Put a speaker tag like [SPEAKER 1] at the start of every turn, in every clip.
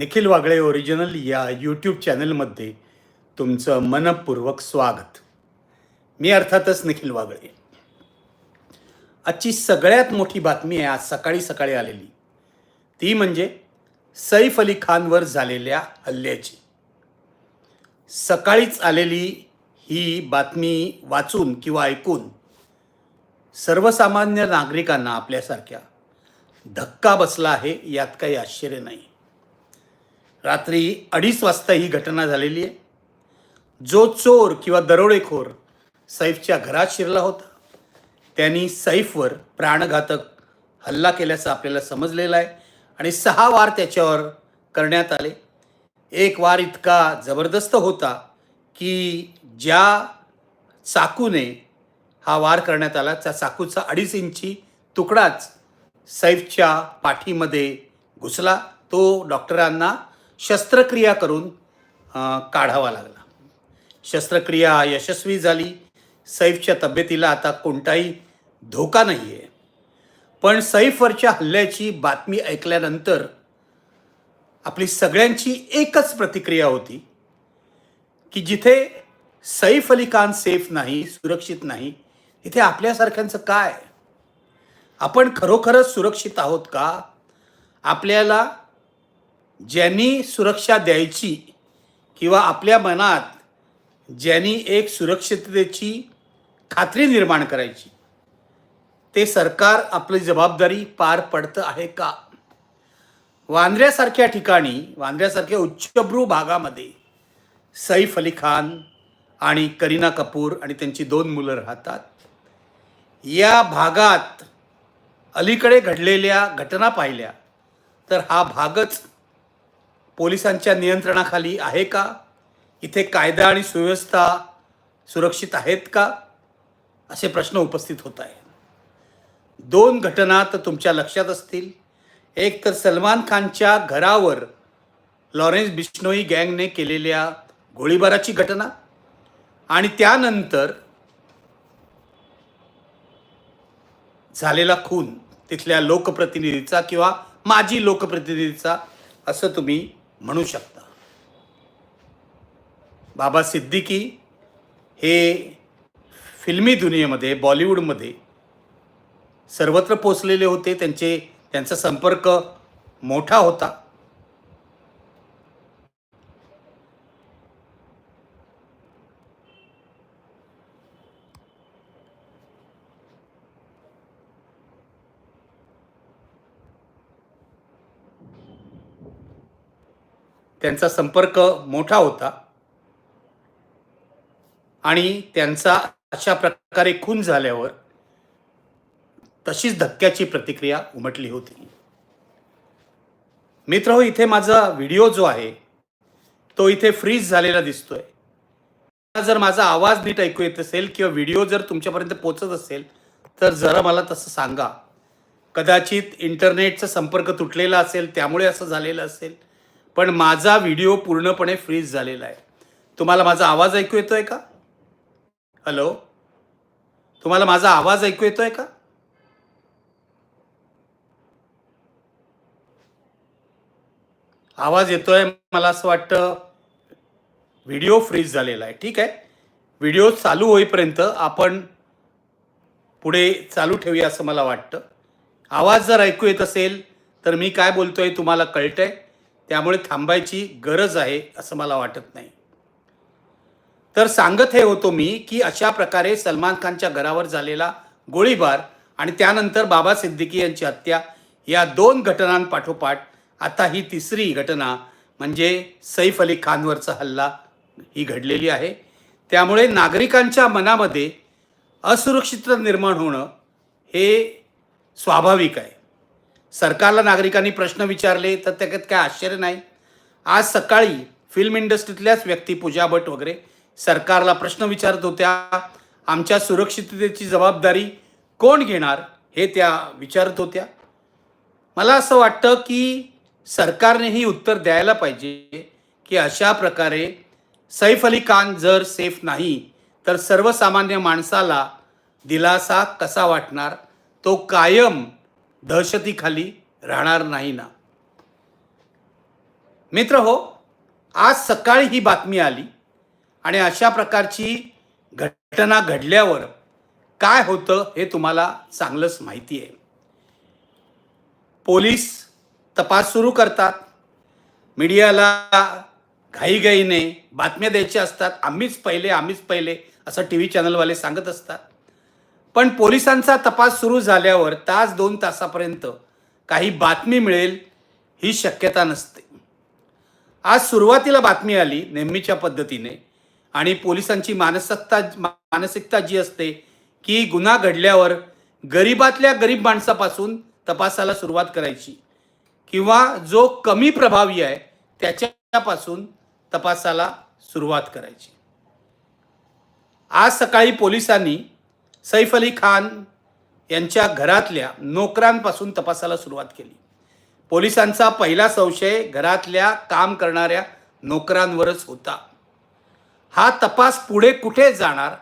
[SPEAKER 1] Nikhil Wagle original या YouTube चॅनलमध्ये तुमचं मनपूर्वक स्वागत. मी अर्थातच निखिल वागळे. आजची सगळ्यात मोठी बातमी आहे आज सकाळी सकाळी आलेली. ती म्हणजे सैफ अली खानवर झालेल्या हल्ल्याची. सकाळीच आलेली ही बातमी वाचून किंवा ऐकून सर्वसामान्य नागरिकांना आपल्यासारख्या धक्का बसला आहे यात काही आश्चर्य नाही. रात्री अडीच वाजता ही घटना झालेली आहे. जो चोर किंवा दरोडेखोर सैफच्या घरात शिरला होता त्यांनी सैफवर प्राणघातक हल्ला केल्याचं आपल्याला समजलेलं आहे आणि सहा वार त्याच्यावर करण्यात आले. एक वार इतका जबरदस्त होता की ज्या चाकूने हा वार करण्यात आला त्या चाकूचा अडीच इंची तुकडाच सैफच्या पाठीमध्ये घुसला. तो डॉक्टरांना शस्त्रक्रिया करून काढावा लागला. शस्त्रक्रिया यशस्वी झाली. सैफच्या तब्येतीला आता कोणताही धोका नाही आहे पण सैफवरच्या हल्ल्याची बातमी ऐकल्यानंतर आपली सगळ्यांची एकच प्रतिक्रिया होती की जिथे सैफ अली खान सेफ नाही सुरक्षित नाही तिथे आपल्यासारख्यांचं काय? आपण खरोखरच सुरक्षित आहोत का? आपल्याला ज्यांनी सुरक्षा द्यायची किंवा आपल्या मनात ज्यांनी एक सुरक्षिततेची खात्री निर्माण करायची ते सरकार आपली जबाबदारी पार पडतं आहे का? वांद्र्यासारख्या ठिकाणी वांद्र्यासारख्या उच्चभ्रू भागामध्ये सैफ अली खान आणि करीना कपूर आणि त्यांची दोन मुलं राहतात. या भागात अलीकडे घडलेल्या घटना पाहिल्या तर हा भागच पोलिसांच्या नियंत्रणाखाली आहे का? इथे कायदा आणि सुव्यवस्था सुरक्षित आहेत का? असे प्रश्न उपस्थित होत आहे दोन घटना तर तुमच्या लक्षात असतील. एक तर सलमान खानच्या घरावर लॉरेन्स बिश्नोई गँगने केलेल्या गोळीबाराची घटना आणि त्यानंतर झालेला खून तिथल्या लोकप्रतिनिधीचा किंवा माजी लोकप्रतिनिधीचा असं तुम्ही म्हणू शकता. बाबा सिद्दीकी हे फिल्मी दुनियेमध्ये बॉलिवूडमध्ये सर्वत्र पोचलेले होते. त्यांचे त्यांचा संपर्क मोठा होता. त्यांचा संपर्क मोठा होता. आणि त्यांचा अशा प्रकारे खून झाल्यावर तशीच धक्क्याची प्रतिक्रिया उमटली होती. मित्र हो इथे माझा व्हिडिओ जो आहे तो इथे फ्रीज झालेला दिसतोय. मला जर माझा आवाज नीट ऐकू येत असेल किंवा व्हिडिओ जर तुमच्यापर्यंत पोचत असेल तर जरा मला तसं सांगा. कदाचित इंटरनेटचा संपर्क तुटलेला असेल त्यामुळे असं झालेलं असेल. पण माझा व्हिडिओ पूर्णपणे फ्रीज झालेला आहे. तुम्हाला माझा आवाज ऐकू येतो आहे का? हॅलो तुम्हाला माझा आवाज ऐकू येतो आहे का? आवाज येतोय मला असं वाटतं. व्हिडिओ फ्रीज झालेला आहे. ठीक आहे? व्हिडिओ चालू होईपर्यंत आपण पुढे चालू ठेवूया असं मला वाटतं. आवाज जर ऐकू येत असेल तर मी काय बोलतोय तुम्हाला कळतंय. त्यामुळे थांबायची गरज आहे असं मला वाटत नाही. तर सांगत हे होतो मी की अशा प्रकारे सलमान खानच्या घरावर झालेला गोळीबार आणि त्यानंतर बाबा सिद्दीकी यांची हत्या या दोन घटनांपाठोपाठ आता ही तिसरी घटना म्हणजे सैफ अली खानवरचा हल्ला ही घडलेली आहे. त्यामुळे नागरिकांच्या मनामध्ये असुरक्षितता निर्माण होणं हे स्वाभाविक आहे. सरकारला नागरिकांनी प्रश्न विचारले तर त्याच्यात काय आश्चर्य नाही. आज सकाळी फिल्म इंडस्ट्रीतल्याच व्यक्ती पूजा भट वगैरे सरकारला प्रश्न विचारत होत्या आमच्या सुरक्षिततेची जबाबदारी कोण घेणार? हे त्या विचारत होत्या. मला असं वाटतं की सरकारनेही उत्तर द्यायला पाहिजे की अशा प्रकारे सैफ अली खान जर सेफ नाही तर सर्वसामान्य माणसाला दिलासा कसा वाटणार? तो कायम दहशतीखाली राहणार नाही ना. मित्र हो आज सकाळी ही बातमी आली आणि अशा प्रकारची घटना घडल्यावर काय होतं हे तुम्हाला चांगलंच माहिती आहे. पोलीस तपास सुरू करतात. मीडियाला घाईघाईने बातम्या द्यायच्या असतात. आम्हीच पहिले आम्हीच पहिले असं टी व्ही चॅनलवाले सांगत असतात. पण पोलिसांचा तपास सुरू झाल्यावर तास दोन तासापर्यंत काही बातमी मिळेल ही शक्यता नसते. आज सुरुवातीला बातमी आली नेहमीच्या पद्धतीने आणि पोलिसांची मानसिकता मानसिकता जी असते की गुन्हा घडल्यावर गरीबातल्या गरीब माणसापासून तपासाला सुरुवात करायची किंवा जो कमी प्रभावी आहे त्याच्यापासून तपासाला सुरुवात करायची. आज सकाळी पोलिसांनी सैफ अली खान यांच्या घरातल्या नोकरांपासून तपासाला सुरुवात केली. पोलिसांचा पहिला संशय घरातल्या काम करणाऱ्या नोकरांवरच होता. हा तपास पुढे कुठे जाणार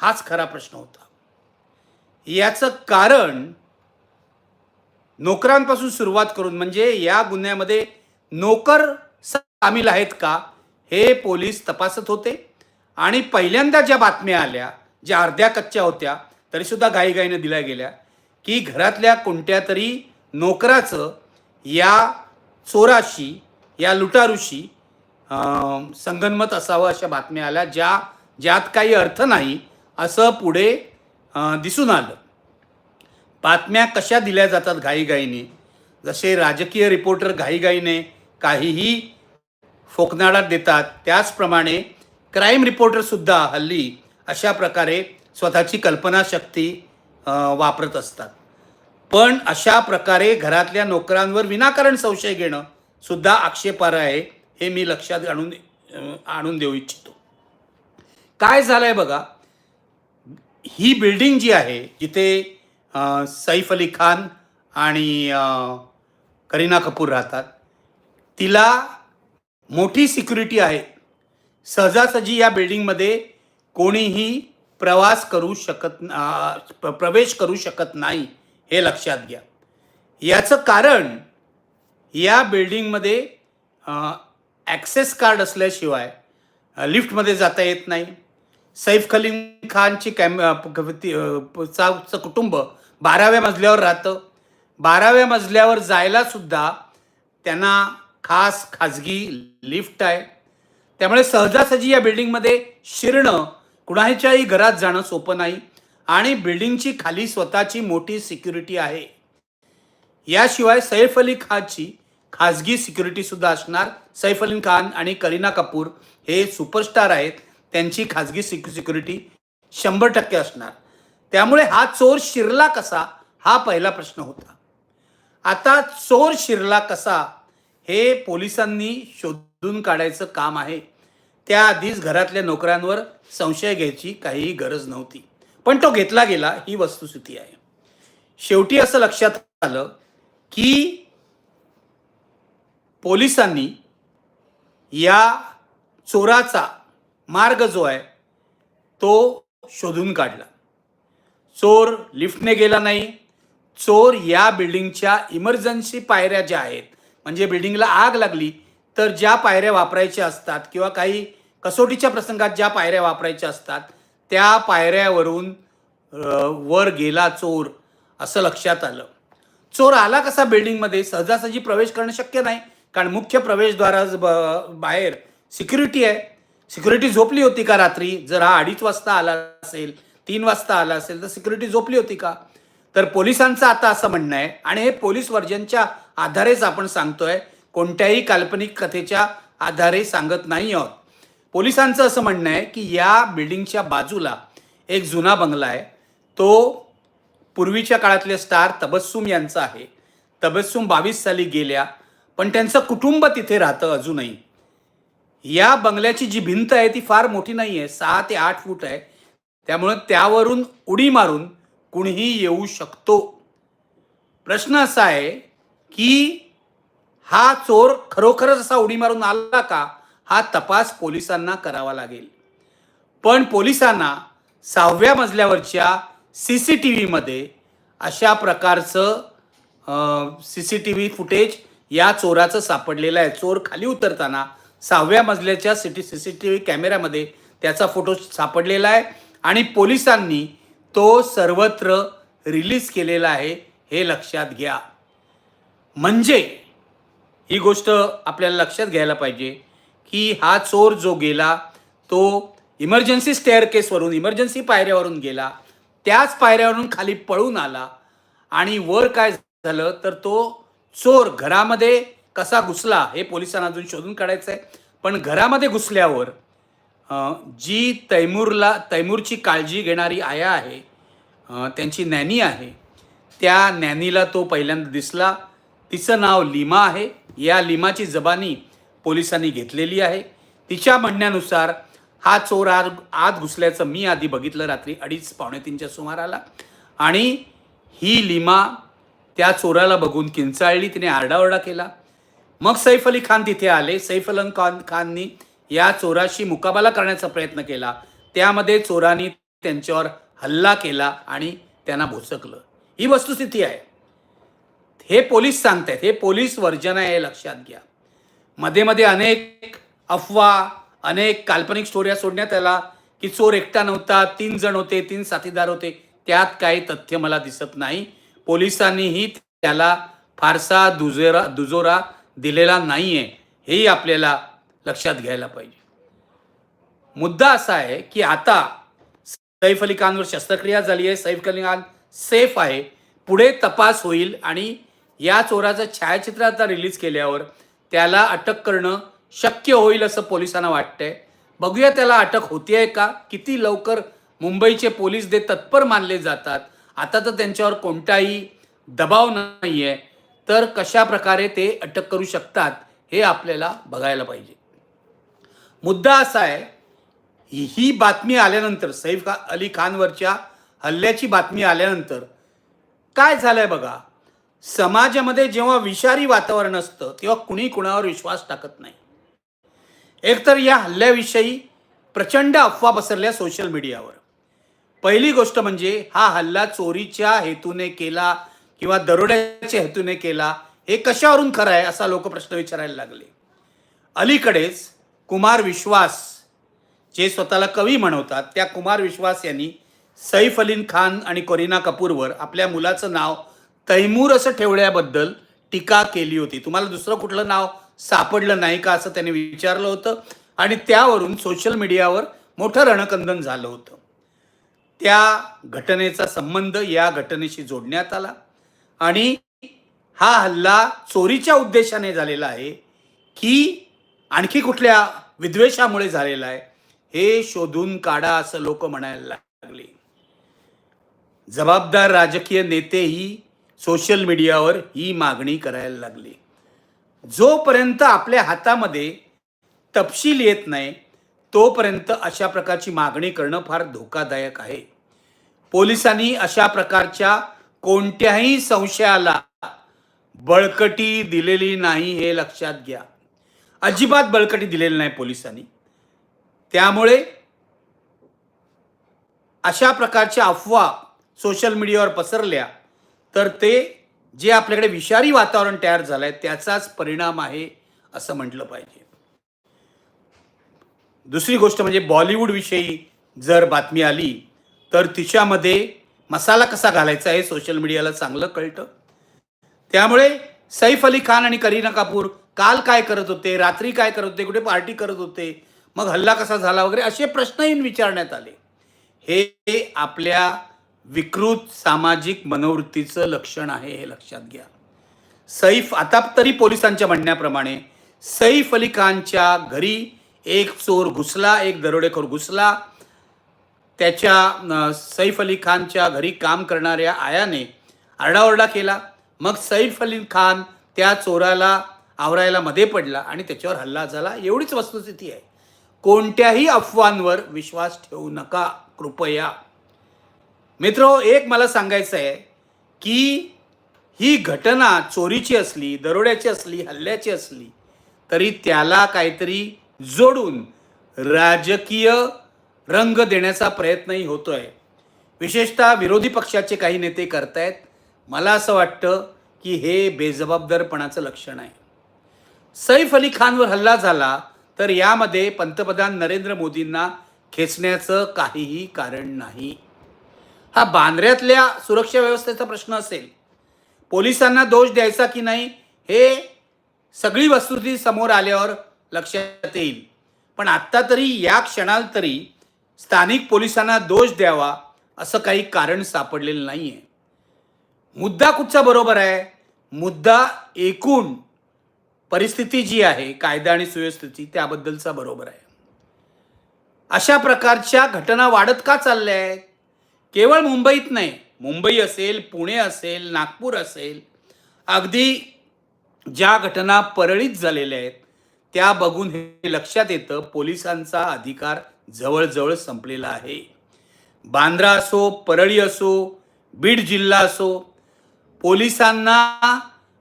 [SPEAKER 1] हाच खरा प्रश्न होता. याचं कारण नोकरांपासून सुरुवात करून म्हणजे या गुन्ह्यामध्ये नोकर सामील आहेत का हे पोलीस तपासत होते. आणि पहिल्यांदा ज्या बातम्या आल्या ज्या अर्ध्या कच्च्या होत्या तरीसुद्धा घाईघाईने दिल्या गेल्या की घरातल्या कोणत्या तरी नोकराचं या चोराशी या लुटारूशी संगनमत असावं अशा बातम्या आल्या ज्या ज्यात काही अर्थ नाही असं पुढे दिसून आलं. बातम्या कशा दिल्या जातात घाईघाईने? जसे राजकीय रिपोर्टर घाईघाईने काहीही फोकनाडात देतात त्याचप्रमाणे क्राईम रिपोर्टरसुद्धा हल्ली अशा प्रकारे स्वतःची कल्पनाशक्ती वापरत असतात. पण अशा प्रकारे घरातल्या नोकरांवर विनाकारण संशय घेणं सुद्धा आक्षेपार्ह आहे हे मी लक्षात आणून आणून देऊ इच्छितो. काय झालं आहे बघा ही बिल्डिंग जी आहे जिथे सैफ अली खान आणि करीना कपूर राहतात तिला मोठी सिक्युरिटी आहे. सहजासहजी या बिल्डिंगमध्ये कोणीही प्रवास करू शकत प्र- प्रवेश करू शकत नाही हे लक्षात घ्या. याचं कारण या बिल्डिंगमध्ये ॲक्सेस कार्ड असल्याशिवाय लिफ्टमध्ये जाता येत नाही. सैफ खलीम खानची कॅम ती, चा चं कुटुंब बाराव्या मजल्यावर राहतं. बाराव्या मजल्यावर जायला सुद्धा त्यांना खास खाजगी लिफ्ट आहे. त्यामुळे सहजासहजी या बिल्डिंगमध्ये शिरणं कुणाच्याही घरात जाणं सोपं नाही आणि बिल्डिंगची खाली स्वतःची मोठी सिक्युरिटी आहे. याशिवाय सैफ अली खानची खाजगी सिक्युरिटी सुद्धा असणार. सैफ अली खान आणि करीना कपूर हे सुपरस्टार आहेत. त्यांची खाजगी सिक्यु सिक्युरिटी शंभर टक्के असणार. त्यामुळे हा चोर शिरला कसा? हा पहिला प्रश्न होता. आता चोर शिरला कसा? हे पोलिसांनी शोधून काढायचं काम आहे. त्याआधीच घरातल्या नोकऱ्यांवर संशय घ्यायची काहीही गरज नव्हती. पण तो घेतला गेला ही वस्तुस्थिती आहे. शेवटी असं लक्षात आलं की पोलिसांनी या चोराचा मार्ग जो आहे तो शोधून काढला. चोर लिफ्टने गेला नाही. चोर या बिल्डिंगच्या इमर्जन्सी पायऱ्या ज्या आहेत म्हणजे बिल्डिंगला आग लागली तर ज्या पायऱ्या वापरायच्या असतात किंवा काही कसोटीच्या प्रसंगात ज्या पायऱ्या वापरायच्या असतात त्या पायऱ्यावरून वर गेला चोर असं लक्षात आलं. चोर आला कसा बिल्डिंगमध्ये? सहजासहजी प्रवेश करणं शक्य नाही कारण मुख्य प्रवेशद्वारा बाहेर सिक्युरिटी आहे. सिक्युरिटी झोपली होती का रात्री? जर हा अडीच वाजता आला असेल तीन वाजता आला असेल तर सिक्युरिटी झोपली होती का? तर पोलिसांचं आता असं म्हणणं आहे आणि हे पोलीस वर्जनच्या आधारेच आपण सांगतोय. कोणत्याही काल्पनिक कथेच्या आधारे सांगत नाही आहोत. पोलिसांचं असं म्हणणं आहे की या बिल्डिंगच्या बाजूला एक जुना बंगला आहे. तो पूर्वीच्या काळातले स्टार तबस्सुम यांचा आहे. तबस्सुम बावीस साली गेल्या पण त्यांचं कुटुंब तिथे राहतं अजूनही. या बंगल्याची जी भिंत आहे ती फार मोठी नाही आहे सहा ते आठ फूट आहे. त्यामुळं त्यावरून उडी मारून कुणीही येऊ शकतो. प्रश्न असा आहे की हा चोर खरोखरच असा उडी मारून आला का? हा तपास पोलिसांना करावा लागेल. पण पोलिसांना सहाव्या मजल्यावरच्या सी सी टी व्हीमध्ये अशा प्रकारचं C C T V footage या चोराचं सापडलेलं आहे. चोर खाली उतरताना सहाव्या मजल्याच्या city C C T V कॅमेऱ्यामध्ये त्याचा फोटो सापडलेला आहे आणि पोलिसांनी तो सर्वत्र रिलीज केलेला आहे हे लक्षात घ्या. म्हणजे ही गोष्ट आपल्याला लक्षात घ्यायला पाहिजे. की हा चोर जो गेला तो इमर्जन्सी स्टेअर केसवरून इमर्जन्सी पायऱ्यावरून गेला. त्याच पायऱ्यावरून खाली पळून आला आणि वर काय झालं तर तो चोर घरामध्ये कसा घुसला हे पोलिसांना अजून शोधून काढायचं आहे पण घरामध्ये घुसल्यावर जी तैमूरला तैमूरची काळजी घेणारी आया आहे त्यांची नॅनी आहे त्या नॅनीला तो पहिल्यांदा दिसला. तिचं नाव लिमा आहे. या लिमाची जबानी पोलिसांनी घेतलेली आहे. तिच्या म्हणण्यानुसार हा चोर आज आत घुसल्याचं मी आधी बघितलं रात्री अडीच पावणे तीनच्या सुमाराला. आणि ही लिमा त्या चोराला बघून किंचाळली तिने आरडाओरडा केला. मग सैफ अली खान तिथे आले. सैफ अली खान खाननी या चोराशी मुकाबला करण्याचा प्रयत्न केला. त्यामध्ये चोरांनी त्यांच्यावर हल्ला केला आणि त्यांना भोसकलं. ही वस्तुस्थिती आहे. हे पोलीस सांगतायत. हे पोलीस वर्जन आहे लक्षात घ्या. मध्ये मध्ये अनेक अफवा अनेक काल्पनिक स्टोऱ्या सोडण्यात आला की चोर एकटा नव्हता तीन जण होते तीन साथीदार होते. त्यात काही तथ्य मला दिसत नाही. पोलिसांनीही त्याला फारसा दुजोरा दुजोरा दिलेला नाहीये. हेही आपल्याला लक्षात घ्यायला पाहिजे. मुद्दा असा आहे की आता सैफ अली खानवर शस्त्रक्रिया झाली आहे. सैफ अली खान सेफ आहे. पुढे तपास होईल आणि या चोराचं छायाचित्र आता रिलीज केल्यावर त्याला अटक करणं शक्य होईल असं पोलिसांना वाटतंय. बघूया त्याला अटक होतीये का? किती लवकर मुंबईचे पोलीस दे तत्पर मानले जातात? आता तर त्यांच्यावर कोणताही दबाव नाही आहे तर कशा प्रकारे ते अटक करू शकतात हे आपल्याला बघायला पाहिजे. मुद्दा असा आहे ही बातमी आल्यानंतर सैफ अली खानवरच्या हल्ल्याची बातमी आल्यानंतर काय झालंय बघा? समाजामध्ये जेव्हा विषारी वातावरण असतं तेव्हा कुणी कुणावर विश्वास टाकत नाही. एकतर या हल्ल्याविषयी प्रचंड अफवा पसरल्या सोशल मीडियावर पहिली गोष्ट म्हणजे हा हल्ला चोरीच्या हेतूने केला किंवा दरोड्याच्या हेतूने केला हे कशावरून खरं आहे असा लोक प्रश्न विचारायला लागले. अलीकडेच कुमार विश्वास जे स्वतःला कवी म्हणवतात त्या कुमार विश्वास यांनी सैफ अलीन खान आणि करीना कपूरवर आपल्या मुलाचं नाव तैमूर असं ठेवल्याबद्दल टीका केली होती. तुम्हाला दुसरं कुठलं नाव सापडलं नाही का असं त्याने विचारलं होतं. आणि त्यावरून सोशल मीडियावर मोठं रणकंदन झालं होतं. त्या घटनेचा संबंध या घटनेशी जोडण्यात आला. आणि हा हल्ला चोरीच्या उद्देशाने झालेला आहे की आणखी कुठल्या विद्वेषामुळे झालेला आहे हे शोधून काढा असं लोक म्हणायला लागले. जबाबदार राजकीय नेतेही सोशल मीडियावर ही मागणी करायला लागली. जोपर्यंत आपल्या हातामध्ये तपशील येत नाही तोपर्यंत अशा प्रकारची मागणी करणं फार धोकादायक आहे. पोलिसांनी अशा प्रकारच्या कोणत्याही संशयाला बळकटी दिलेली नाही हे लक्षात घ्या. अजिबात बळकटी दिलेली नाही पोलिसांनी. त्यामुळे अशा प्रकारच्या अफवा सोशल मीडियावर पसरल्या तर ते जे आपल्याकडे विषारी वातावरण तयार झालं आहे त्याचाच परिणाम आहे असं म्हटलं पाहिजे. दुसरी गोष्ट म्हणजे बॉलिवूडविषयी जर बातमी आली तर तिच्यामध्ये मसाला कसा घालायचा हे सोशल मीडियाला चांगलं कळतं. त्यामुळे सैफ अली खान आणि करीना कपूर काल काय करत होते रात्री काय करत होते कुठे पार्टी करत होते मग हल्ला कसा झाला वगैरे असे प्रश्नही विचारण्यात आले. हे आपल्या विकृत सामाजिक मनोवृत्तीचं लक्षण आहे हे लक्षात घ्या. सैफ आता तरी पोलिसांच्या म्हणण्याप्रमाणे सैफ अली खानच्या घरी एक चोर घुसला एक दरोडेखोर घुसला. त्याच्या सैफ अली खानच्या घरी काम करणाऱ्या आयाने आरडाओरडा केला. मग सैफ अली खान त्या चोराला आवरायला मध्ये पडला आणि त्याच्यावर हल्ला झाला. एवढीच वस्तुस्थिती आहे. कोणत्याही अफवांवर विश्वास ठेवू नका कृपया. मित्रो एक मला सांगायचं आहे की ही घटना चोरीची असली दरोड्याची असली हल्ल्याची असली तरी त्याला काहीतरी जोडून राजकीय रंग देण्याचा प्रयत्नही होतो आहे विशेषतः विरोधी पक्षाचे काही नेते करतायत. मला असं वाटतं की हे बेजबाबदारपणाचं लक्षण आहे. सैफ अली खानवर हल्ला झाला तर यामध्ये पंतप्रधान नरेंद्र मोदींना खेचण्याचं काहीही कारण नाही. हा बांद्र्यातल्या सुरक्षा व्यवस्थेचा प्रश्न असेल. पोलिसांना दोष द्यायचा की नाही हे सगळी वस्तुस्थिती समोर आल्यावर लक्षात येईल. पण आत्ता तरी या क्षणाला तरी स्थानिक पोलिसांना दोष द्यावा असं काही कारण सापडलेलं नाही आहे मुद्दा कुठचा बरोबर आहे? मुद्दा एकूण परिस्थिती जी आहे कायदा आणि सुव्यवस्थेची त्याबद्दलचा बरोबर आहे. अशा प्रकारच्या घटना वाढत का चालल्या आहेत? केवळ मुंबईत नाही मुंबई असेल पुणे असेल नागपूर असेल अगदी ज्या घटना परळीत झालेल्या आहेत त्या बघून हे लक्षात येतं पोलिसांचा अधिकार जवळजवळ संपलेला आहे. बांद्रा असो परळी असो बीड जिल्हा असो पोलिसांना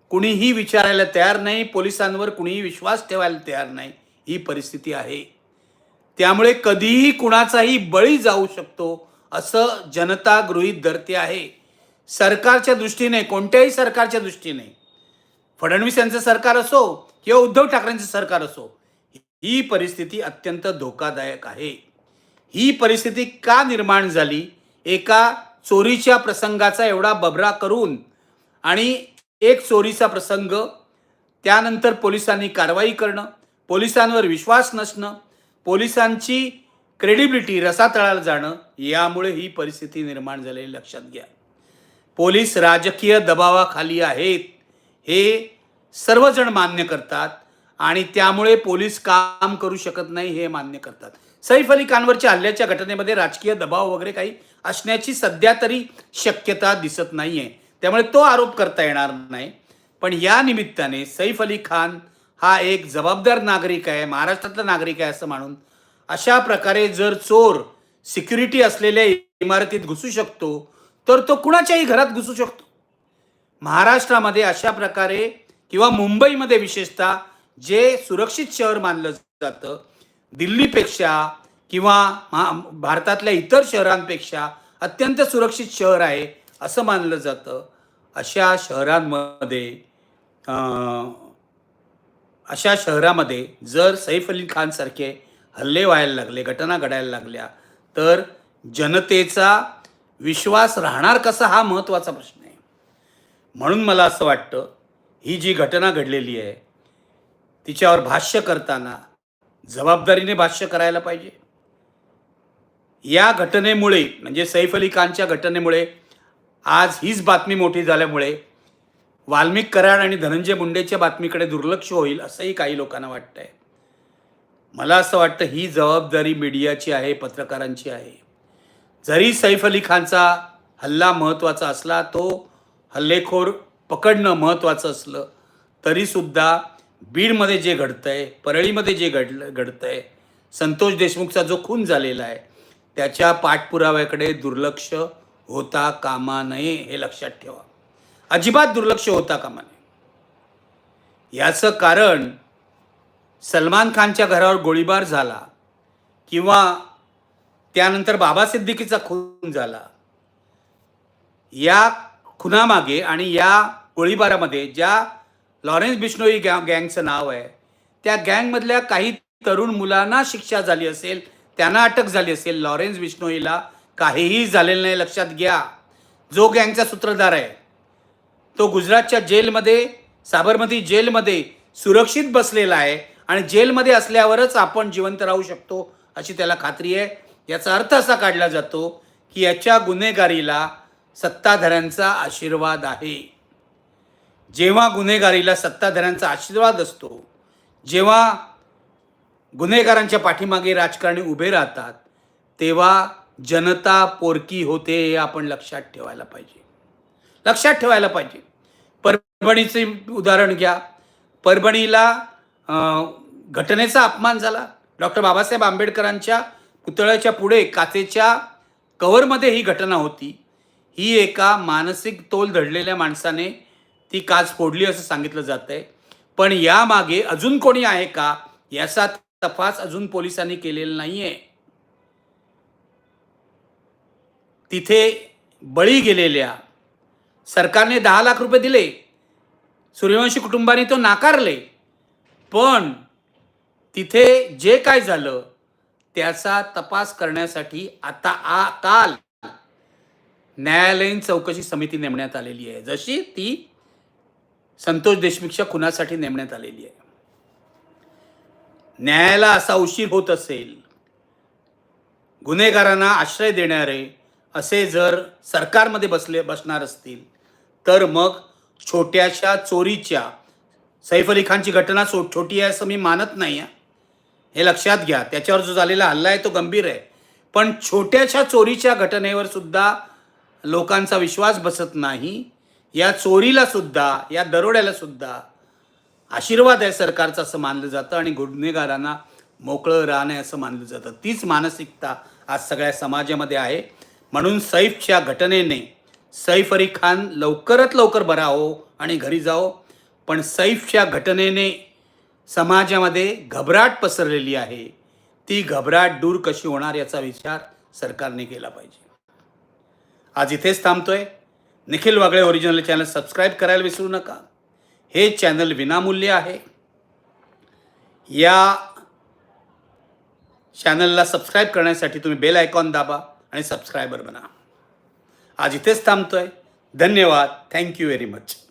[SPEAKER 1] कुणीही विचारायला तयार नाही पोलिसांवर कुणीही विश्वास ठेवायला तयार नाही ही परिस्थिती आहे. त्यामुळे कधीही कुणाचाही बळी जाऊ शकतो असं जनता गृहीत धरते आहे. सरकारच्या दृष्टीने कोणत्याही सरकारच्या दृष्टीने फडणवीस यांचं सरकार असो किंवा उद्धव ठाकरेंचं सरकार असो ही परिस्थिती अत्यंत धोकादायक आहे. ही परिस्थिती का निर्माण झाली? एका चोरीच्या प्रसंगाचा एवढा बबरा करून आणि एक चोरीचा प्रसंग त्यानंतर पोलिसांनी कारवाई करणं पोलिसांवर विश्वास नसणं पोलिसांची क्रेडिबिलिटी रसातळाला जाणं यामुळे ही परिस्थिती निर्माण झालेली लक्षात घ्या. पोलीस राजकीय दबावाखाली आहेत हे सर्वजण मान्य करतात आणि त्यामुळे पोलीस काम करू शकत नाही हे मान्य करतात. सैफ अली खानवरच्या हल्ल्याच्या घटनेमध्ये राजकीय दबाव वगैरे काही असण्याची सध्या तरी शक्यता दिसत नाही आहे त्यामुळे तो आरोप करता येणार नाही. पण या निमित्ताने सैफ अली खान हा एक जबाबदार नागरिक आहे महाराष्ट्रातला नागरिक आहे असं म्हणून अशा प्रकारे जर चोर सिक्युरिटी असलेल्या इमारतीत घुसू शकतो तर तो कुणाच्याही घरात घुसू शकतो. महाराष्ट्रामध्ये अशा प्रकारे किंवा मुंबईमध्ये विशेषतः जे सुरक्षित शहर मानलं जातं दिल्लीपेक्षा किंवा महा- भारतातल्या इतर शहरांपेक्षा अत्यंत सुरक्षित शहर आहे असं मानलं जातं. अशा शहरांमध्ये अशा शहरामध्ये जर सैफ अली खानसारखे हल्ले व्हायला लागले घटना घडायला लागल्या. तर जनतेचा विश्वास राहणार कसा हा महत्त्वाचा प्रश्न आहे. म्हणून मला असं वाटतं ही जी घटना घडलेली आहे तिच्यावर भाष्य करताना जबाबदारीने भाष्य करायला पाहिजे. या घटनेमुळे म्हणजे सैफ अली खानच्या घटनेमुळे आज हीच बातमी मोठी झाल्यामुळे वाल्मिक कराड आणि धनंजय मुंडेच्या बातमीकडे दुर्लक्ष होईल असंही काही लोकांना वाटतंय. मला असं वाटतं ही जबाबदारी मीडियाची आहे पत्रकारांची आहे. जरी सैफ अली खानचा हल्ला महत्त्वाचा असला तो हल्लेखोर पकडणं महत्त्वाचं असलं तरीसुद्धा बीडमध्ये जे घडतंय परळीमध्ये जे घडलं घडतंय संतोष देशमुखचा जो खून झालेला आहे त्याच्या पाठपुराव्याकडे दुर्लक्ष होता कामा नये हे लक्षात ठेवा. अजिबात दुर्लक्ष होता कामा नये. याचं कारण सलमान खानच्या घरावर गोळीबार झाला किंवा त्यानंतर बाबा सिद्दीकीचा खून झाला. या खुनामागे आणि या गोळीबारामध्ये ज्या लॉरेन्स बिश्नोई गॅ गँगचं नाव आहे त्या गँगमधल्या काही तरुण मुलांना शिक्षा झाली असेल त्यांना अटक झाली असेल लॉरेन्स बिश्नोईला काहीही झालेलं नाही लक्षात घ्या. जो गँगचा सूत्रधार आहे तो गुजरातच्या जेलमध्ये साबरमती जेलमध्ये सुरक्षित बसलेला आहे आणि जेलमध्ये असल्यावरच आपण जिवंत राहू शकतो अशी त्याला खात्री आहे. याचा अर्थ असा काढला जातो की याच्या गुन्हेगारीला सत्ताधाऱ्यांचा आशीर्वाद आहे. जेव्हा गुन्हेगारीला सत्ताधाऱ्यांचा आशीर्वाद असतो जेव्हा गुन्हेगारांच्या पाठीमागे राजकारणी उभे राहतात तेव्हा जनता पोरकी होते हे आपण लक्षात ठेवायला पाहिजे. लक्षात ठेवायला पाहिजे. परभणीचे उदाहरण घ्या. परभणीला घटनेचा अपमान झाला. डॉक्टर बाबासाहेब आंबेडकरांच्या पुतळ्याच्या पुढे काचेच्या कवरमध्ये ही घटना होती. ही एका मानसिक तोल धडलेल्या माणसाने ती काच फोडली असं सांगितलं जात आहे पण यामागे अजून कोणी आहे का? याचा तपास अजून पोलिसांनी केलेला नाही आहे तिथे बळी गेलेल्या सरकारने दहा लाख रुपये दिले. सूर्यवंशी कुटुंबाने तो नाकारले. पण तिथे जे काय झालं त्याचा तपास करण्यासाठी आता आ काल न्यायालयीन चौकशी समिती नेमण्यात आलेली आहे. जशी ती संतोष देशमुखच्या खुनासाठी नेमण्यात आलेली आहे. न्यायाला असा उशीर होत असेल गुन्हेगारांना आश्रय देणारे असे जर सरकारमध्ये बसले बसणार असतील तर मग छोट्याशा चोरीच्या सैफ अली खानची घटना सो छोटी आहे असं मी मानत नाही. आहे हे लक्षात घ्या त्याच्यावर जो झालेला हल्ला आहे तो गंभीर आहे. पण छोट्याशा चोरीच्या घटनेवर सुद्धा लोकांचा विश्वास बसत नाही. या चोरीला सुद्धा या दरोड्याला सुद्धा आशीर्वाद आहे सरकारचा असं मानलं जातं आणि गुन्हेगारांना मोकळं राहणे असं मानलं जातं. तीच मानसिकता आज सगळ्या समाजामध्ये आहे. म्हणून सैफच्या घटनेने सैफ अली खान लवकरात लवकर बरा हो आणि घरी जाओ. पण सैफच्या घटनेने समाजामध्ये घबराट पसरलेली आहे. ती घबराट दूर कशी होणार याचा विचार सरकारने केला पाहिजे. आज इथेच थांबतोय. Nikhil Wagle original channel subscribe करायला विसरू नका. हे चॅनल विनामूल्य आहे. या चॅनलला सबस्क्राईब करण्यासाठी तुम्ही बेल आयकॉन दाबा आणि सबस्क्रायबर बना. आज इथेच थांबतोय. धन्यवाद. Thank you very much